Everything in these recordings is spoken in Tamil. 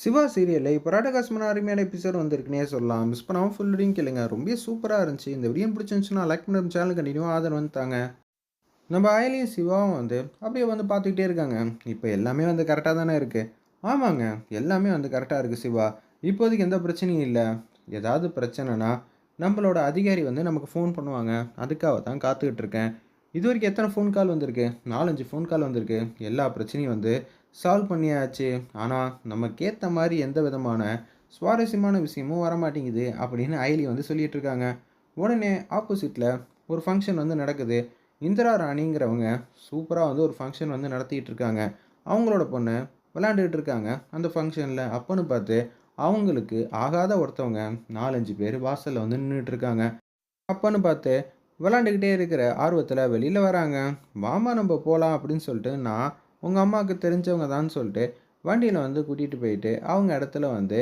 சிவா சீரியலில் இப்போ ராடகாசமான அருமையான எபிசோட் வந்திருக்குனே சொல்லலாம். மிஸ் பண்ணாமல் ஃபுல் ரீடிங் கேளுங்க. ரொம்ப சூப்பராக இருந்துச்சு. இந்த வீடியோ பிடிச்சிருந்துச்சுன்னா லைக் பண்ணி சேனல் கண்டினியூ ஆதரவு வந்து தாங்க. நம்ம அயலியும் சிவாவும் வந்து அப்படியே வந்து பார்த்துக்கிட்டே இருக்காங்க. இப்போ எல்லாமே வந்து கரெக்டாக தானே இருக்குது ஆமாங்க. எல்லாமே வந்து கரெக்டாக இருக்குது சிவா. இப்போதைக்கு எந்த பிரச்சனையும் இல்லை. ஏதாவது பிரச்சனைனா நம்மளோட அதிகாரி வந்து நமக்கு ஃபோன் பண்ணுவாங்க. அதுக்காக தான் காத்துக்கிட்டு இருக்கேன். இது வரைக்கும் எத்தனை ஃபோன் கால் வந்திருக்கு? நாலஞ்சு ஃபோன் கால் வந்திருக்கு. எல்லா பிரச்சனையும் வந்து சால்வ் பண்ணியாச்சு. ஆனால் நமக்கேற்ற மாதிரி எந்த விதமான சுவாரஸ்யமான விஷயமும் வரமாட்டேங்குது அப்படின்னு ஐலி வந்து சொல்லிகிட்டு இருக்காங்க. உடனே ஆப்போசிட்டில் ஒரு ஃபங்க்ஷன் வந்து நடக்குது. இந்திரா ராணிங்கிறவங்க சூப்பராக வந்து ஒரு ஃபங்க்ஷன் வந்து நடத்திட்டு இருக்காங்க. அவங்களோட பொண்ணு விளாண்டுக்கிட்டு இருக்காங்க அந்த ஃபங்க்ஷனில் அப்போன்னு பார்த்து அவங்களுக்கு ஆகாத ஒருத்தவங்க நாலஞ்சு பேர் வாசலில் வந்து நின்றுட்டு இருக்காங்க. அப்போன்னு பார்த்து விளாண்டுக்கிட்டே இருக்கிற ஆர்வத்தில் வெளியில் வராங்க. வாமா நம்ம போகலாம் அப்படின்னு சொல்லிட்டு நான் உங்கள் அம்மாவுக்கு தெரிஞ்சவங்க தான் சொல்லிட்டு வண்டியில் வந்து கூட்டிகிட்டு போயிட்டு அவங்க இடத்துல வந்து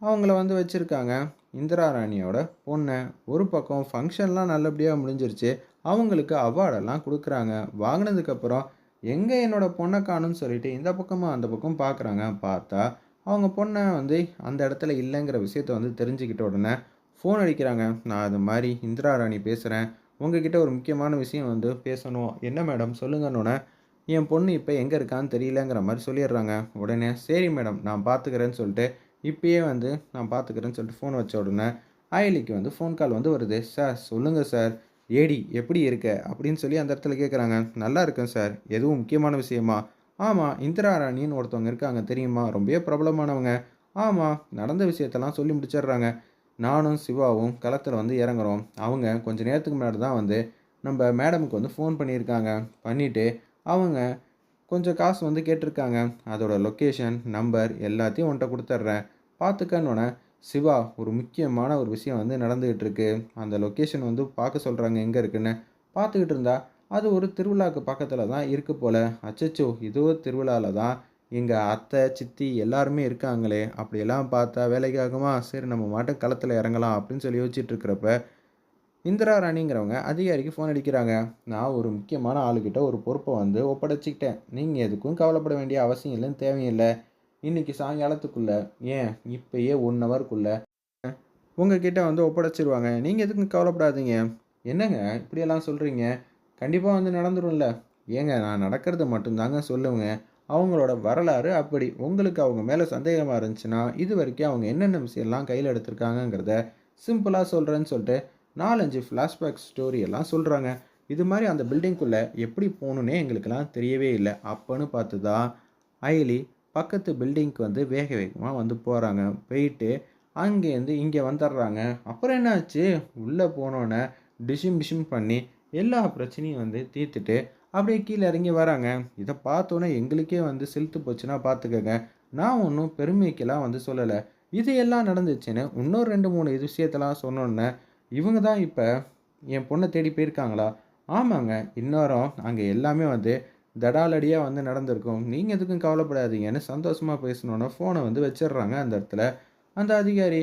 அவங்கள வந்து வச்சுருக்காங்க. இந்திரா ராணியோட பொண்ணை. ஒரு பக்கம் ஃபங்க்ஷன்லாம் நல்லபடியாக முடிஞ்சிருச்சு. அவங்களுக்கு அவார்டெல்லாம் கொடுக்குறாங்க. வாங்கினதுக்கப்புறம் எங்கே என்னோட பொண்ணை காணும்னு சொல்லிட்டு இந்த பக்கமாக அந்த பக்கம் பார்க்குறாங்க பார்த்தா அவங்க பொண்ணை வந்து அந்த இடத்துல இல்லைங்கிற விஷயத்த வந்து தெரிஞ்சுக்கிட்ட உடனே ஃபோன் அடிக்கிறாங்க. நான் அது மாதிரி இந்திரா ராணி பேசுகிறேன் உங்ககிட்ட ஒரு முக்கியமான விஷயம் வந்து பேசணும். என்ன மேடம்? சொல்லுங்கன்னொன்னே என் பொண்ணு இப்போ எங்கே இருக்கான்னு தெரியலங்கிற மாதிரி சொல்லிடுறாங்க. உடனே சரி மேடம் நான் பார்த்துக்கிறேன்னு சொல்லிட்டு இப்பயே வந்து நான் பார்த்துக்கிறேன்னு சொல்லிட்டு ஃபோன் வச்ச உடனே அயலிக்கு வந்து ஃபோன் கால் வந்து வருது. சார் சொல்லுங்கள் சார். ஏடி எப்படி இருக்க? அப்படின்னு சொல்லி அந்த இடத்துல கேட்குறாங்க நல்லா இருக்கேன் சார். எதுவும் முக்கியமான விஷயமா? ஆமாம் இந்திரா ராணின்னு ஒருத்தவங்க இருக்காங்க தெரியுமா? ரொம்பவே பிரபலமானவங்க. ஆமாம் நடந்த விஷயத்தெல்லாம் சொல்லி முடிச்சிடுறாங்க. நானும் சிவாவும் களத்தில் வந்து இறங்குறோம். அவங்க கொஞ்சம் நேரத்துக்கு முன்னாடி தான் வந்து நம்ம மேடமுக்கு வந்து ஃபோன் பண்ணியிருக்காங்க. பண்ணிவிட்டு அவங்க கொஞ்சம் காசு வந்து கேட்டிருக்காங்க. அதோடய லொக்கேஷன் நம்பர் எல்லாத்தையும் உன்கிட்ட கொடுத்துட்றேன். பார்த்துக்கன்னொன்னே சிவா ஒரு முக்கியமான ஒரு விஷயம் வந்து நடந்துக்கிட்டு இருக்கு அந்த லொக்கேஷன் வந்து பார்க்க சொல்கிறாங்க எங்கே இருக்குன்னு பார்த்துக்கிட்டு இருந்தா அது ஒரு திருவிழாக்கு பக்கத்தில் தான் இருக்குது போல். அச்சச்சோ இதோ திருவிழாவில் தான் எங்கள் அத்தை சித்தி எல்லாருமே இருக்காங்களே அப்படியெல்லாம் பார்த்தா வேலைக்கு ஆகுமா சரி நம்ம மாட்டை களத்தில் இறங்கலாம் அப்படின்னு சொல்லி யோசிச்சுட்டு இருக்கிறப்ப இந்திரா ராணிங்கிறவங்க அதிகாரிக்கு ஃபோன் அடிக்கிறாங்க. நான் ஒரு முக்கியமான ஆளுக்கிட்ட ஒரு பொறுப்பை வந்து ஒப்படைச்சிக்கிட்டேன். நீங்கள் எதுக்கும் கவலைப்பட வேண்டிய அவசியம் இல்லைன்னு தேவையில்லை. இன்றைக்கி சாயங்காலத்துக்குள்ளே ஏன் இப்போயே ஒன் ஹவருக்குள்ளே உங்ககிட்ட வந்து ஒப்படைச்சிருவாங்க. நீங்கள் எதுக்கும் கவலைப்படாதீங்க. என்னங்க இப்படியெல்லாம் சொல்கிறீங்க கண்டிப்பாக வந்து நடந்துரும்ல. ஏங்க நான் நடக்கிறது மட்டும்தாங்க சொல்லுவேங்க அவங்களோட வரலாறு அப்படி உங்களுக்கு அவங்க மேலே சந்தேகமாக இருந்துச்சுன்னா இது வரைக்கும் அவங்க என்னென்ன விஷயம்லாம் கையில் எடுத்திருக்காங்கங்கிறத சிம்பிளாக சொல்கிறேன்னு சொல்லிட்டு நாலஞ்சு ஃப்ளாஷ்பேக் ஸ்டோரி எல்லாம் சொல்கிறாங்க இது மாதிரி அந்த பில்டிங்குள்ளே எப்படி போகணுன்னே எங்களுக்கெல்லாம் தெரியவே இல்லை. அப்போன்னு பார்த்து தான் அயலி பக்கத்து பில்டிங்க்கு வந்து வேக வேகமாக வந்து போகிறாங்க போயிட்டு அங்கேருந்து இங்கே வந்துடுறாங்க. அப்புறம் என்னாச்சு? உள்ளே போனோன்னே டிஷிம் டிஷிம் பண்ணி எல்லா பிரச்சனையும் வந்து தீர்த்துட்டு அப்படியே கீழே இறங்கி வராங்க. இதை பார்த்தோன்னே எங்களுக்கே வந்து செலுத்து போச்சுன்னா பார்த்துக்கங்க. நான் ஒன்றும் பெருமைக்கெல்லாம் வந்து சொல்லலை. இது எல்லாம் நடந்துச்சுன்னு இன்னொரு ரெண்டு மூணு இது விஷயத்தெல்லாம் சொன்னோன்னே இவங்க தான் இப்போ என் பொண்ணை தேடி போயிருக்காங்களா? ஆமாங்க இன்னொரும் அங்கே எல்லாமே வந்து தடாலடியாக வந்து நடந்திருக்கும். நீங்கள் எதுக்கும் கவலைப்படாதீங்கன்னு சந்தோஷமாக பேசணுன்னு ஃபோனை வந்து வச்சிடுறாங்க அந்த இடத்துல. அந்த அதிகாரி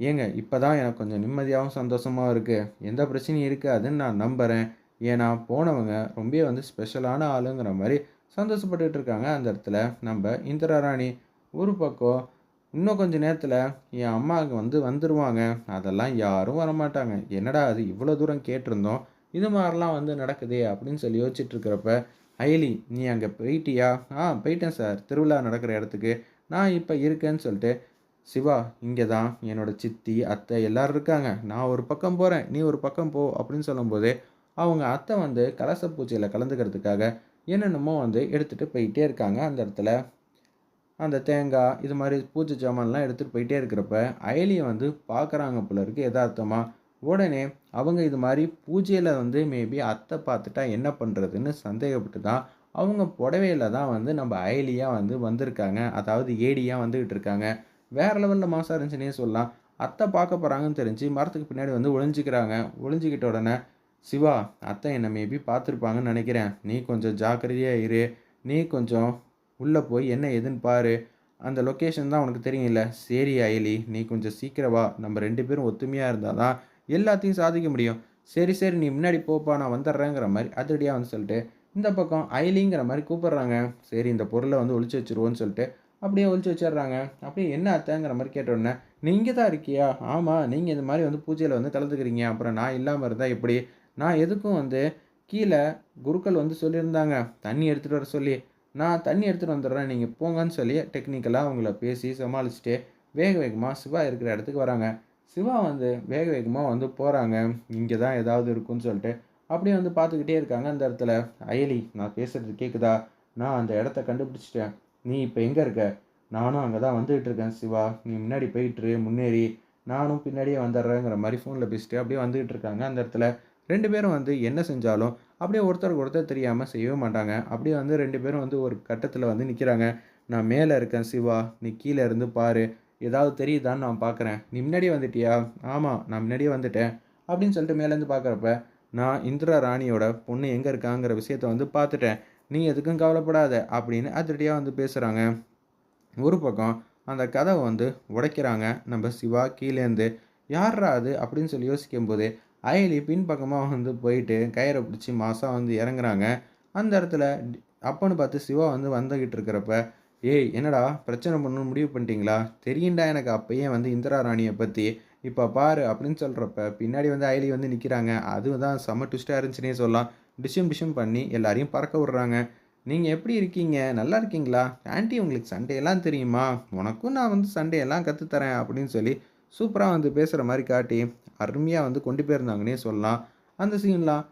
ஏங்க இப்போ தான் எனக்கு கொஞ்சம் நிம்மதியாகவும் சந்தோஷமாகவும் இருக்குது எந்த பிரச்சனையும் இருக்காதுன்னு நான் நம்புகிறேன் ஏன்னா போனவங்க ரொம்ப வந்து ஸ்பெஷலான ஆளுங்கிற மாதிரி சந்தோஷப்பட்டுட்டு இருக்காங்க அந்த இடத்துல. நம்ம இந்திரா ராணி ஒரு பக்கம் இன்னும் கொஞ்ச நேரத்தில் என் அம்மாவுக்கு வந்து வந்துடுவாங்க அதெல்லாம் யாரும் வரமாட்டாங்க. என்னடா அது இவ்வளோ தூரம் கேட்டிருந்தோம். இது மாதிரிலாம் வந்து நடக்குதே அப்படின்னு சொல்லி யோசிச்சுட்ருக்கிறப்ப இருக்கிறப்ப நீ அங்கே போயிட்டியா? ஆ போயிட்டேன் சார். திருவிழா நடக்கிற இடத்துக்கு. நான் இப்போ இருக்கேன்னு சொல்லிட்டு சிவா இங்கே தான் என்னோட சித்தி அத்தை எல்லோரும் இருக்காங்க. நான் ஒரு பக்கம் போகிறேன் நீ ஒரு பக்கம் போ. அப்படின்னு சொல்லும்போது அவங்க அத்தை வந்து கலச பூஜையில் கலந்துக்கிறதுக்காக என்னென்னமோ வந்து எடுத்துகிட்டு போயிட்டே இருக்காங்க. அந்த இடத்துல அந்த தேங்காய் இது மாதிரி பூஜை சாமான்லாம் எடுத்துகிட்டு போயிட்டே இருக்கிறப்ப அயலியை வந்து பார்க்குறாங்க போல இருக்கு. எதார்த்தமாக உடனே அவங்க இது மாதிரி பூஜையில் வந்து மேபி அத்தை பார்த்துட்டா என்ன பண்ணுறதுன்னு சந்தேகப்பட்டு தான் அவங்க புடவையில் தான் வந்து நம்ம அயலியாக வந்து வந்திருக்காங்க. அதாவது ஏடியாக வந்துக்கிட்டு இருக்காங்க. வேறு லெவலில் மாசாக இருந்துச்சுன்னே சொல்லலாம். அத்தை பார்க்க போகிறாங்கன்னு தெரிஞ்சு மரத்துக்கு பின்னாடி வந்து ஒளிஞ்சிக்கிறாங்க. ஒளிஞ்சிக்கிட்ட உடனே சிவா அத்தை என்னை மேபி பார்த்துருப்பாங்கன்னு நினைக்கிறேன். நீ கொஞ்சம் ஜாக்கிரதையாக இரு. நீ கொஞ்சம் உள்ளே போய் என்ன ஏதுன்னு பாரு. அந்த லொக்கேஷன் தான் உனக்கு தெரியும்ல. சரி அயலி நீ கொஞ்சம் சீக்கிரம் வா. நம்ம ரெண்டு பேரும் ஒத்துமையாக இருந்தால் தான் எல்லாத்தையும் சாதிக்க முடியும். சரி சரி நீ முன்னாடி போப்பா நான் வந்துடுறேங்கிற மாதிரி அதிரடியாக வந்து சொல்லிட்டு இந்த பக்கம் அயலிங்கிற மாதிரி கூப்பிட்றாங்க. சரி இந்த பொருளை வந்து ஒழிச்சு வச்சுருவோன்னு சொல்லிட்டு அப்படியே ஒழிச்சு வச்சிடுறாங்க. அப்படியே என்ன அத்தைங்கிற மாதிரி கேட்டோடனே நீங்கள் தான் இருக்கியா? ஆமாம் நீங்கள் இந்த மாதிரி வந்து பூஜையில் வந்து கலந்துக்கிறீங்க. அப்புறம் நான் இல்லாமல் இருந்தால் எப்படி? நான் எதுக்கும் வந்து கீழே குருக்கள் வந்து சொல்லியிருந்தாங்க. தண்ணி எடுத்துகிட்டு வர சொல்லி. நான் தண்ணி எடுத்துகிட்டு வந்துடுறேன். நீங்கள் போங்கன்னு சொல்லி டெக்னிக்கலாக அவங்கள பேசி சமாளிச்சுட்டு வேக வேகமாக சிவா இருக்கிற இடத்துக்கு வராங்க. சிவா வந்து வேக வேகமாக வந்து போகிறாங்க இங்கே தான் ஏதாவது இருக்குன்னு சொல்லிட்டு அப்படியே வந்து பார்த்துக்கிட்டே இருக்காங்க அந்த இடத்துல. அயலி நான் பேசுகிறது கேட்குதா நான் அந்த இடத்த கண்டுபிடிச்சிட்டேன். நீ இப்போ எங்கே இருக்க? நானும் அங்கே தான் வந்துகிட்டு இருக்கேன் சிவா. நீ முன்னாடி போயிட்டுரு முன்னேறி. நானும் பின்னாடியே வந்துடுறேங்கிற மாதிரி ஃபோனில் பேசிட்டு அப்படியே வந்துகிட்டு இருக்காங்க அந்த இடத்துல. ரெண்டு பேரும் வந்து என்ன செஞ்சாலும் அப்படியே ஒருத்தருக்கு ஒருத்தர் தெரியாமல் செய்யவே மாட்டாங்க. அப்படியே வந்து ரெண்டு பேரும் வந்து ஒரு கட்டத்தில் வந்து நிற்கிறாங்க நான் மேலே இருக்கேன் சிவா நீ கீழே இருந்து பாரு. ஏதாவது தெரியுதான்னு நான் பார்க்குறேன் நீ முன்னாடியே வந்துட்டியா? ஆமாம் நான் முன்னாடியே வந்துட்டேன். அப்படின்னு சொல்லிட்டு மேலேருந்து பார்க்குறப்ப நான் இந்திரா ராணியோட பொண்ணு எங்கே இருக்காங்கிற விஷயத்த வந்து பார்த்துட்டேன். நீ எதுக்கும் கவலைப்படாத அப்படின்னு அதிரடியாக வந்து பேசுகிறாங்க ஒரு பக்கம் அந்த கதவை வந்து உடைக்கிறாங்க. நம்ம சிவா கீழேருந்து யார்ரா அது? அப்படின்னு சொல்லி யோசிக்கும் போது அயலி பின்பக்கமாக வந்து போயிட்டு கயிறை பிடிச்சி மாதம் வந்து இறங்குறாங்க. அந்த இடத்துல அப்பன்னு பார்த்து சிவா வந்து வந்துக்கிட்டு இருக்கிறப்ப ஏய் என்னடா பிரச்சனை பண்ணணும்னு முடிவு பண்ணிட்டீங்களா? தெரியுண்டா எனக்கு அப்பயே வந்து இந்திரா ராணியை பற்றி இப்போ பாரு அப்படின்னு சொல்கிறப்ப பின்னாடி வந்து அயலி வந்து நிற்கிறாங்க அதுதான் செம்ம ட்விஸ்ட்டாக இருந்துச்சுன்னே சொல்லலாம். டிஷம் டிஷும் பண்ணி எல்லாரையும் பறக்க விட்றாங்க. நீங்கள் எப்படி இருக்கீங்க? நல்லா இருக்கீங்களா? ஆண்டி உங்களுக்கு சண்டே எல்லாம் தெரியுமா? உனக்கும் நான் வந்து சண்டே எல்லாம் கற்றுத்தரேன் அப்படின்னு சொல்லி சூப்பராக வந்து பேசுகிற மாதிரி காட்டி அருமையாக வந்து கொண்டு போயிருந்தாங்கன்னே சொல்லலாம். அந்த சீன்லாம்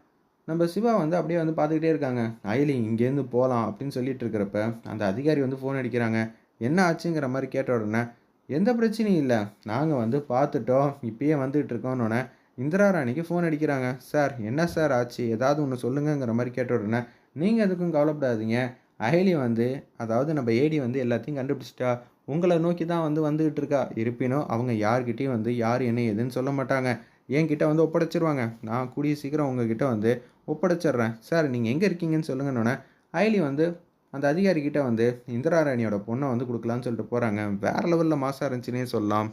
நம்ம சிவா வந்து அப்படியே வந்து பார்த்துக்கிட்டே இருக்காங்க. அயலி இங்கேருந்து போகலாம் அப்படின்னு சொல்லிட்டு இருக்கிறப்ப அந்த அதிகாரி வந்து ஃபோன் அடிக்கிறாங்க. என்ன ஆச்சுங்கிற மாதிரி கேட்ட உடனே எந்த பிரச்சனையும் இல்லை. நாங்கள் வந்து பார்த்துட்டோம். இப்பயே வந்துகிட்டு இருக்கோன்னொடனே இந்திரா ராணிக்கு ஃபோன் அடிக்கிறாங்க. சார் என்ன சார் ஆச்சு? ஏதாவது ஒன்று சொல்லுங்கங்கிற மாதிரி கேட்ட உடனே நீங்கள் எதுக்கும் கவலைப்படாதீங்க. அயலி வந்து அதாவது நம்ம ஏடி வந்து எல்லாத்தையும் கண்டுபிடிச்சிட்டா உங்களை நோக்கி தான் வந்து வந்துகிட்டு இருக்கா? இருப்பினும் அவங்க யார்கிட்டையும் வந்து யார் என்ன ஏதுன்னு சொல்ல மாட்டாங்க. என்கிட்ட வந்து ஒப்படைச்சிருவாங்க. நான் கூடிய சீக்கிரம் உங்ககிட்ட வந்து ஒப்படைச்சிடுறேன். சார் நீங்கள் எங்கே இருக்கீங்கன்னு சொல்லுங்கன்னொன்னே ஐலி வந்து அந்த அதிகாரிக்கிட்ட வந்து இந்திரா ராணியோட பொண்ணை வந்து கொடுக்கலான்னு சொல்லிட்டு போகிறாங்க வேறு லெவலில் மாசாக இருந்துச்சுன்னே சொல்லலாம்.